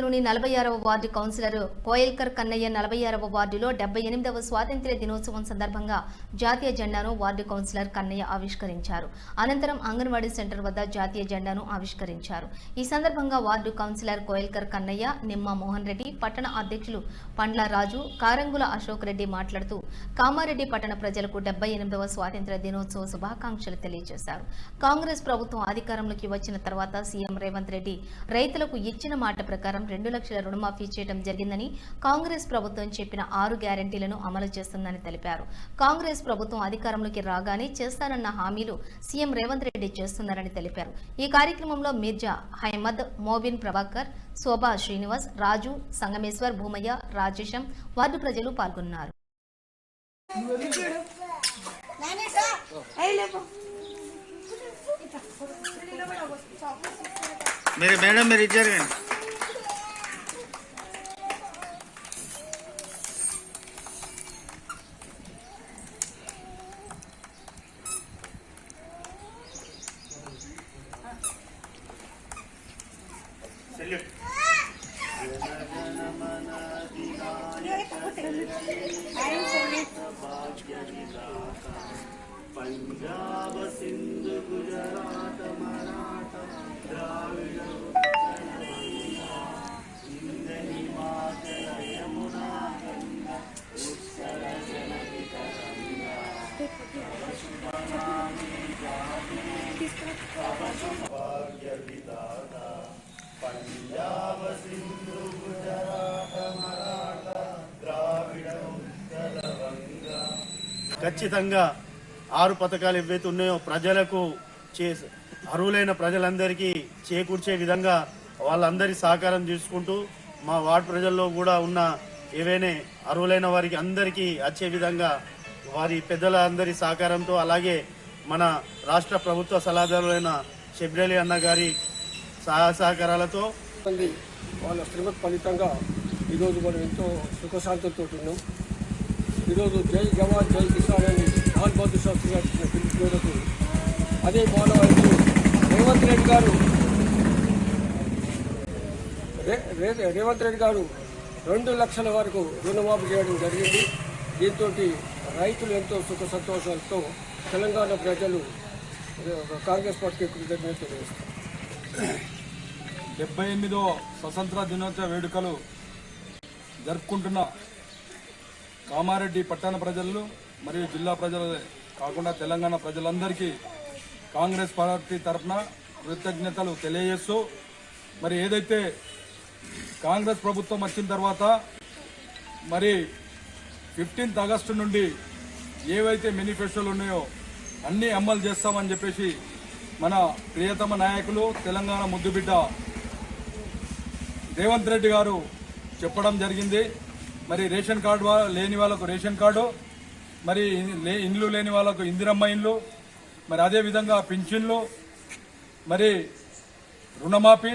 లోని నలభై ఆరవ వార్డు కౌన్సిలర్ కోయల్కర్ కన్నయ్య నలభై ఆరవ వార్డులో డెబ్బై ఎనిమిదవ స్వాతంత్ర్య దినోత్సవం సందర్భంగా జాతీయ జెండాను వార్డు కౌన్సిలర్ కన్నయ్య ఆవిష్కరించారు. అనంతరం అంగన్వాడీ సెంటర్ వద్ద జాతీయ జెండాను ఆవిష్కరించారు. ఈ సందర్భంగా వార్డు కౌన్సిలర్ కోయల్కర్ కన్నయ్య నిమ్మ మోహన్ రెడ్డి పట్టణ అధ్యక్షులు పండ్ల రాజు కారంగుల అశోక్ రెడ్డి మాట్లాడుతూ కామారెడ్డి పట్టణ ప్రజలకు డెబ్బై ఎనిమిదవ స్వాతంత్ర్య దినోత్సవ శుభాకాంక్షలు తెలియజేశారు. కాంగ్రెస్ ప్రభుత్వం అధికారంలోకి వచ్చిన తర్వాత సీఎం రేవంత్ రెడ్డి రైతులకు ఇచ్చిన మాట ప్రకారం రెండు లక్షల రుణమాఫీ చేయడం జరిగిందని కాంగ్రెస్ ప్రభుత్వం చెప్పిన ఆరు గ్యారంటీలను అమలు చేస్తుందని తెలిపారు కాంగ్రెస్ ప్రభుత్వం అధికారంలోకి రాగానే చేస్తానన్న హామీలు సీఎం రేవంత్ రెడ్డి చేస్తున్నారని తెలిపారు ఈ కార్యక్రమంలో మిర్జా హైమద్ మోబిన్ ప్రభాకర్ శోభా శ్రీనివాస్ రాజు సంగమేశ్వర్ భూమయ్య రాజేశం వార్డు ప్రజలు పాల్గొన్నారు मेरे मैडम मेरे इधर हैं ఖచ్చితంగా ఆరు పథకాలు ఏవైతే ఉన్నాయో ప్రజలకు చే అర్హులైన ప్రజలందరికీ చేకూర్చే విధంగా వాళ్ళందరి సహకారం తీసుకుంటూ మా వార్డు ప్రజల్లో కూడా ఉన్న ఏవైనా అర్హులైన వారికి అందరికీ వచ్చే విధంగా వారి పెద్దల అందరి సహకారంతో అలాగే మన రాష్ట్ర ప్రభుత్వ సలహాదారులైన షెబ్రలి అన్న గారి సహాయ సహకారాలతో వాళ్ళ శ్రమకు ఫలితంగా ఈరోజు మనం ఎంతో సుఖశాంతులతో ఉన్నాం. ఈరోజు జై జవాన్ జై శాస్త్రి గారు ఇచ్చిన అదే మానవాళికి రేవంత్ రెడ్డి గారు రే- రే- రేవంత్ రెడ్డి గారు రెండు లక్షల వరకు రుణమాఫీ చేయడం జరిగింది. దీంతో రైతులు ఎంతో సుఖ సంతోషాలతో తెలంగాణ ప్రజలు కాంగ్రెస్ పార్టీ కృతజ్ఞత డెబ్బై ఎనిమిదో స్వతంత్ర దినోత్సవ వేడుకలు జరుపుకుంటున్న కామారెడ్డి పట్టణ ప్రజలు మరియు జిల్లా ప్రజల కాకుండా తెలంగాణ ప్రజలందరికీ కాంగ్రెస్ పార్టీ తరఫున కృతజ్ఞతలు తెలియజేస్తూ మరి ఏదైతే కాంగ్రెస్ ప్రభుత్వం వచ్చిన తర్వాత మరి ఫిఫ్టీన్త్ ఆగస్టు నుండి ఏవైతే మేనిఫెస్టోలు ఉన్నాయో అన్నీ అమలు చేస్తామని చెప్పేసి మన ప్రియతమ నాయకులు తెలంగాణ ముద్దుబిడ్డ రేవంత్ రెడ్డి గారు చెప్పడం జరిగింది. మరి రేషన్ కార్డు లేని వాళ్ళకు రేషన్ కార్డు మరి లే- ఇండ్లు లేని వాళ్ళకు ఇందిరమ్మ ఇండ్లు మరి అదేవిధంగా పింఛన్లు మరి రుణమాఫీ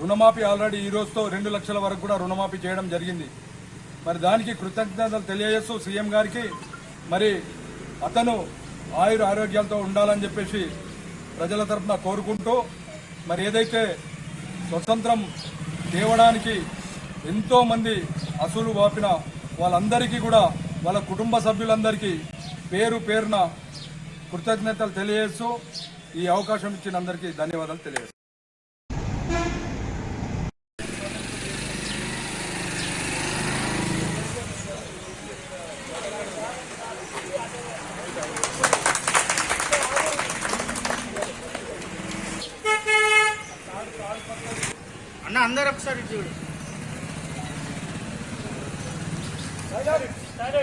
రుణమాఫీ ఆల్రెడీ ఈ రోజుతో రెండు లక్షల వరకు కూడా రుణమాఫీ చేయడం జరిగింది. మరి దానికి కృతజ్ఞతలు తెలియజేస్తూ సీఎం గారికి మరి అతను ఆయుర ఆరోగ్యాలతో ఉండాలని చెప్పేసి ప్రజల తరఫున కోరుకుంటూ మరి ఏదైతే స్వతంత్రం తేవడానికి ఎంతోమంది అసలు వాపిన వాళ్ళందరికీ కూడా వాళ్ళ కుటుంబ సభ్యులందరికీ పేరు పేరున కృతజ్ఞతలు తెలియజేస్తూ ఈ అవకాశం ఇచ్చిన అందరికీ ధన్యవాదాలు తెలియజేస్తాను అన్న అందరు ఒకసారి చూడు. చూడు